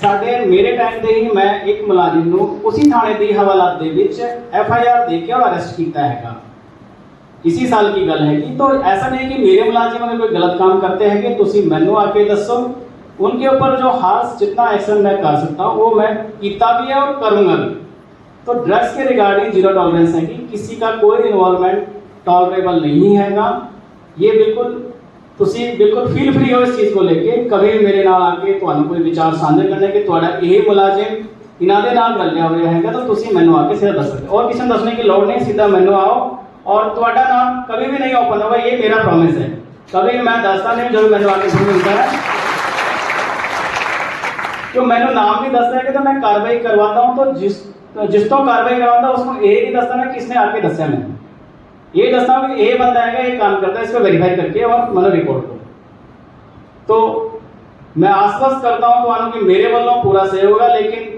ਸਾਡੇ ਮੇਰੇ ਟਾਈਮ ਤੇ ਹੀ ਮੈਂ ਇੱਕ ਮੁਲਾਜ਼ਮ ਨੂੰ ਉਸੇ ਥਾਣੇ ਦੀ ਹਵਾਲਾਤ ਦੇ ਵਿੱਚ ਐਫ ਆਈ ਆਰ ਦੇ ਕੇ ਔਰ ਅਰੈਸਟ ਕੀਤਾ ਹੈਗਾ इसी साल की गल हैगी तो ऐसा नहीं कि मेरे मुलाजिम अगर कोई गलत काम करते हैं कि तुसी मैनू आके दसो उनके ऊपर जो हास जितना एक्शन मैं कर सकता हूँ वो मैं किया भी है और करूँगा भी तो ड्रग्स के रिगार्डिंग जीरो टॉलरेंस हैगी किसी का कोई इन्वॉल्वमेंट टॉलरेबल नहीं हैगा ये बिल्कुल ਤੁਸੀਂ ਬਿਲਕੁਲ ਫੀਲ ਫ੍ਰੀ ਹੋ ਇਸ ਚੀਜ਼ ਕੋ ਲੈ ਕੇ ਕਦੇ ਮੇਰੇ ਨਾਲ ਆ ਕੇ ਤੁਹਾਨੂੰ ਕੋਈ ਵਿਚਾਰ ਸਾਂਝੇ ਕਰਨਾ ਕਿ ਤੁਹਾਡਾ ਇਹ ਮੁਲਾਜ਼ਮ ਇਹਨਾਂ ਦੇ ਨਾਲ ਰਲਿਆ ਹੋਇਆ ਹੈਗਾ ਤਾਂ ਤੁਸੀਂ ਮੈਨੂੰ ਆ ਕੇ ਸਿੱਧਾ ਦੱਸ ਸਕਦੇ ਔਰ ਕਿਸੇ ਨੂੰ ਦੱਸਣੇ ਦੀ ਲੋੜ ਨਹੀਂ ਸਿੱਧਾ ਮੈਨੂੰ ਆਓ ਔਰ ਤੁਹਾਡਾ ਨਾਮ ਕਦੇ ਵੀ ਨਹੀਂ ਓਪਨ ਹੋਗਾ ਇਹ ਮੇਰਾ ਪ੍ਰੋਮਿਸ ਹੈ ਕਦੇ ਮੈਂ ਦੱਸਦਾ ਨਹੀਂ ਜਦੋਂ ਮੈਨੂੰ ਆ ਕੇ ਸੁਣ ਮਿਲਦਾ ਹੈ जो मैंने नाम भी दसता है तो मैं कार्रवाई करवाता हूँ तो जिस तो जिस तो कार्रवाई करवाता उसको ये नहीं दसता ना किसने आके दसा मैंने ये दस्तावेज़ ए बंदा आएगा, ये काम करता है, इसको वेरीफाई करके और मतलब रिपोर्ट करो। तो मैं आश्वस्त करता हूँ तुम्हारों कि मेरे वालों पूरा सहयोग होगा, लेकिन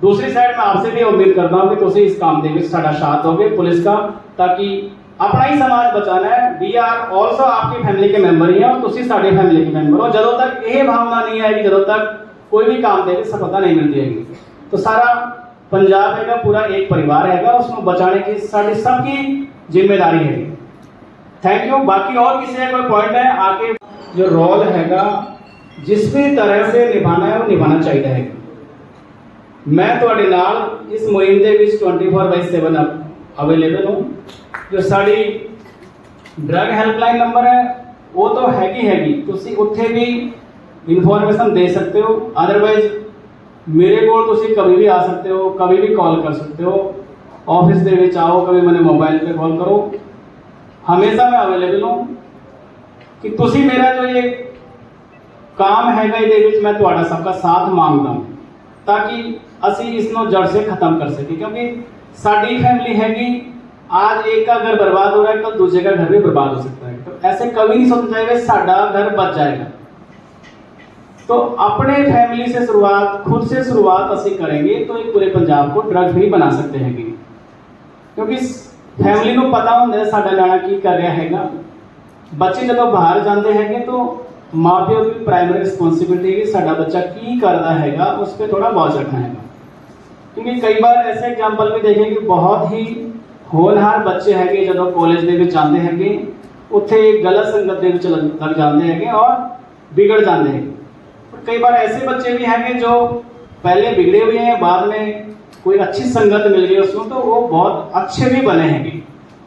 दूसरी साइड में आपसे भी उम्मीद करता हूँ कि तुम इस काम देंगे साढ़ा साथ होगे पुलिस का, ताकि अपना ही समाज बचाना है। वी आर ऑल्सो आपकी फैमिली के मेंबर ही हैं और तुम साढ़े फैमिली के मेंबर हो। जदों तक यह भावना नहीं आएगी जदों तक कोई भी काम देगी सफलता नहीं मिलती है। तो सारा पंजाब है, पूरा एक परिवार है उसको बचाने की साड़ी सबकी ज़िम्मेदारी है। थैंक यू बाकी और किसी ने कोई पॉइंट है, आगे जो रोल हैगा जिस भी तरह से निभाना है, वो निभाना चाहिए है। मैं थोड़े तो नाल इस मुहिम के बीच twenty four by seven available हूँ। जो साड़ी ड्रग हेल्पलाइन नंबर है, वो तो हैगी हैगी। तुसी उत्थे भी इनफॉरमेशन दे सकते हो। अदरवाइज़ मेरे को कभी भी आ सकते हो, कभी भी कॉल कर सकते हो। ऑफ़िस દેવી चाहो कभी मैंने मोबाइल पे कॉल करो। हमेशा मैं अवेलेबल हूँ कि तुसी मेरा जो ये काम है मैं थोड़ा ਮੈਂ सबका साथ माँगता ਸਾਥ ताकि ਹਾਂ इस जड़ से खत्म कर सके, क्योंकि साड़ी फैमिली ਸਕੀਏ आज एक का घर बर्बाद हो रहा है तो दूसरे का घर भी बर्बाद हो सकता है। तो ऐसे कभी नहीं सोचना चाहिए साडा घर बच जाएगा। तो अपने फैमिली से शुरुआत, खुद से शुरुआत असं करेंगे तो एक पूरे पंजाब को ड्रग फ्री बना सकते हैं ਕਿਉਂਕਿ ਫੈਮਿਲੀ ਨੂੰ ਪਤਾ ਹੁੰਦਾ ਹੈ ਸਾਡਾ ਨਿਆਣਾ ਕੀ ਕਰ ਰਿਹਾ ਹੈਗਾ ਬੱਚੇ ਜਦੋਂ ਬਾਹਰ ਜਾਂਦੇ ਹੈਗੇ ਤਾਂ ਮਾਪਿਓ ਦੀ ਪ੍ਰਾਇਮਰੀ ਰਿਸਪੌਂਸਿਬਿਲਟੀ ਹੈ ਕਿ ਸਾਡਾ ਬੱਚਾ ਕੀ ਕਰਦਾ ਹੈਗਾ ਉਸ ਤੇ ਥੋੜਾ ਵਾਚ ਰੱਖਣਾ ਹੈਗਾ ਕਿਉਂਕਿ ਕਈ ਵਾਰ ਐਸੇ ਐਗਜ਼ਾਮਪਲ ਵੀ ਦੇਖੇ ਕਿ ਬਹੁਤ ਹੀ ਹੋਣਹਾਰ ਬੱਚੇ ਹੈਗੇ ਜਦੋਂ ਕਾਲਜ ਦੇ ਵਿੱਚ ਜਾਂਦੇ ਹੈਗੇ ਉੱਥੇ ਗਲਤ ਸੰਗਤ ਦੇ ਵਿੱਚ ਲੱਗ ਲੱਗ ਜਾਂਦੇ ਹੈਗੇ ਔਰ ਵਿਗੜ ਜਾਂਦੇ ਹੈਗੇ पर कई बार ऐसे बच्चे भी हैं जो पहले बिगड़े हुए हैं बाद में कोई अच्छी संगत मिल गई उसको तो वो बहुत अच्छे भी बनेंगे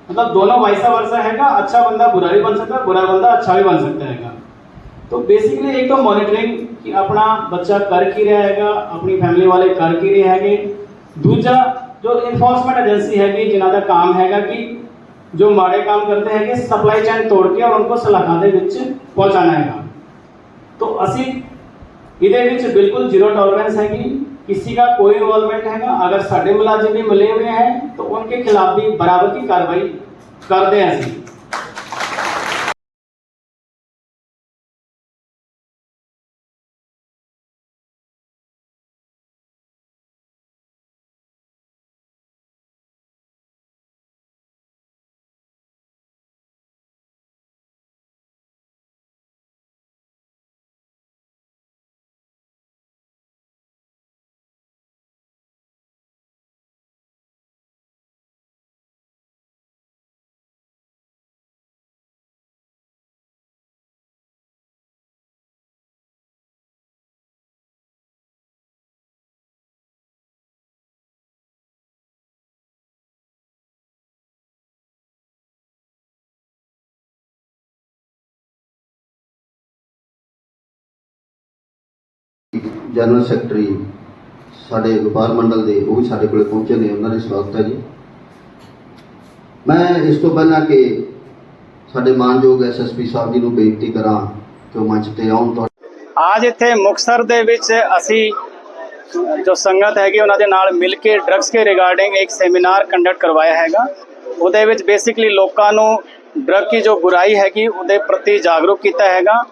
मतलब दोनों वैसा वर्षा हैगा अच्छा बंदा बुरा भी बन सकता है, बुरा बंदा अच्छा भी बन सकता है तो बेसिकली एक तो मॉनिटरिंग कि अपना बच्चा कर की रहेगा अपनी फैमिली वाले कर की रहेंगे दूसरा जो इन्फोर्समेंट एजेंसी हैगी, जिन्हों का काम हैगा कि जो माड़े काम करते हैं कि सप्लाई चेन तोड़ के और उनको सलाखा के पहुँचाना है तो असी ये बिल्कुल ज़ीरो टॉलरेंस हैगी। किसी का कोई इन्वॉल्वमेंट है। ना अगर साढ़े मुलाजिम भी मिले हुए हैं तो उनके खिलाफ भी बराबर की कार्रवाई करते हैं। ਅਸੀਂ ਜਨਰਲ ਸੈਕਟਰੀ ਸਾਡੇ ਵਪਾਰ ਮੰਡਲ ਦੇ, ਉਹ ਵੀ ਸਾਡੇ ਕੋਲੇ ਪਹੁੰਚੇ ਨੇ, ਉਹਨਾਂ ਦਾ ਸਵਾਗਤ ਹੈ ਜੀ। ਮੈਂ ਇਸ ਤੋਂ ਪਹਿਲਾਂ ਕਿ ਸਾਡੇ ਮਾਨਯੋਗ ਐਸਐਸਪੀ ਸਾਹਿਬ ਜੀ ਨੂੰ ਬੇਨਤੀ ਕਰਾਂ ਕਿ ਉਹ ਮੰਚ ਤੇ ਆਉਣ ਤੋਂ ਅੱਜ ਇੱਥੇ ਮੁਕਤਸਰ ਦੇ ਵਿੱਚ ਅਸੀਂ ਜੋ ਸੰਗਤ ਹੈਗੀ, ਉਹਨਾਂ ਦੇ ਨਾਲ ਮਿਲ ਕੇ ਡਰੱਗਸ ਕੇ ਰਿਗਾਰਡਿੰਗ ਇੱਕ ਸੈਮੀਨਾਰ ਕੰਡਕਟ ਕਰਵਾਇਆ ਹੈਗਾ। ਉਹਦੇ ਵਿੱਚ ਬੇਸਿਕਲੀ ਲੋਕਾਂ ਨੂੰ ਡਰੱਗ ਕੀ ਜੋ ਬੁਰਾਈ ਹੈਗੀ, ਉਹਦੇ ਪ੍ਰਤੀ ਜਾਗਰੂਕ ਕੀਤਾ ਹੈਗਾ।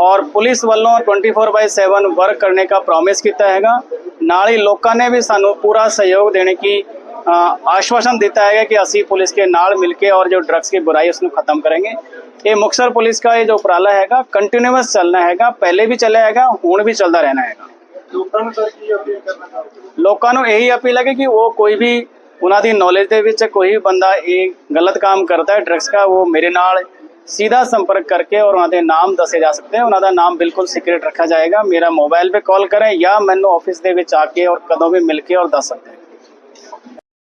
ਔਰ ਪੁਲਿਸ ਵੱਲੋਂ 24/7 ਵਰਕ ਕਰਨੇ ਦਾ ਪ੍ਰੋਮਿਸ ਕੀਤਾ ਹੈਗਾ ਨਾਲ ਹੀ ਲੋਕਾਂ ਨੇ ਵੀ ਸਾਨੂੰ ਪੂਰਾ ਸਹਿਯੋਗ ਦੇਣੇ की अ, आश्वासन देता है कि ਅਸੀਂ ਪੁਲਿਸ के ਨਾਲ ਮਿਲ ਕੇ और जो ड्रग्स की बुराई उसको खत्म करेंगे ਇਹ ਮੁਕਤਸਰ ਪੁਲਿਸ ਦਾ ਇਹ ਜੋ ਉਪਰਾਲਾ ਹੈਗਾ ਕੰਟੀਨਿਊਸ ਚੱਲਣਾ ਹੈਗਾ ਪਹਿਲੇ ਵੀ ਚੱਲਿਆ ਹੈਗਾ ਹੁਣ ਵੀ ਚੱਲਦਾ ਰਹਿਣਾ ਹੈਗਾ ਲੋਕਾਂ ਨੂੰ ਸਰ ਕੀ ਅਪੀਲ ਕਰਨਾ ਚਾਹੋਗੇ ਲੋਕਾਂ ਨੂੰ ਇਹੀ ਅਪੀਲ ਹੈ ਕਿ ਉਹ ਕੋਈ ਵੀ ਉਹਨਾਂ ਦੀ ਨੌਲੇਜ ਦੇ ਵਿੱਚ ਕੋਈ ਵੀ ਬੰਦਾ ਇਹ ਗਲਤ ਕੰਮ ਕਰਦਾ ਹੈ ਡਰੱਗਸ ਦਾ ਉਹ ਮੇਰੇ ਨਾਲ सीधा संपर्क करके और उन्होंने नाम दसे जा सकते हैं उन्होंने नाम बिल्कुल सीक्रेट रखा जाएगा मेरा मोबाइल पे कॉल करें या मैनू ऑफिस ਦੇ ਵਿੱਚ ਆ ਕੇ ਔਰ ਕਦੋਂ ਵੀ ਮਿਲ ਕੇ ਔਰ ਦੱਸ ਸਕਦੇ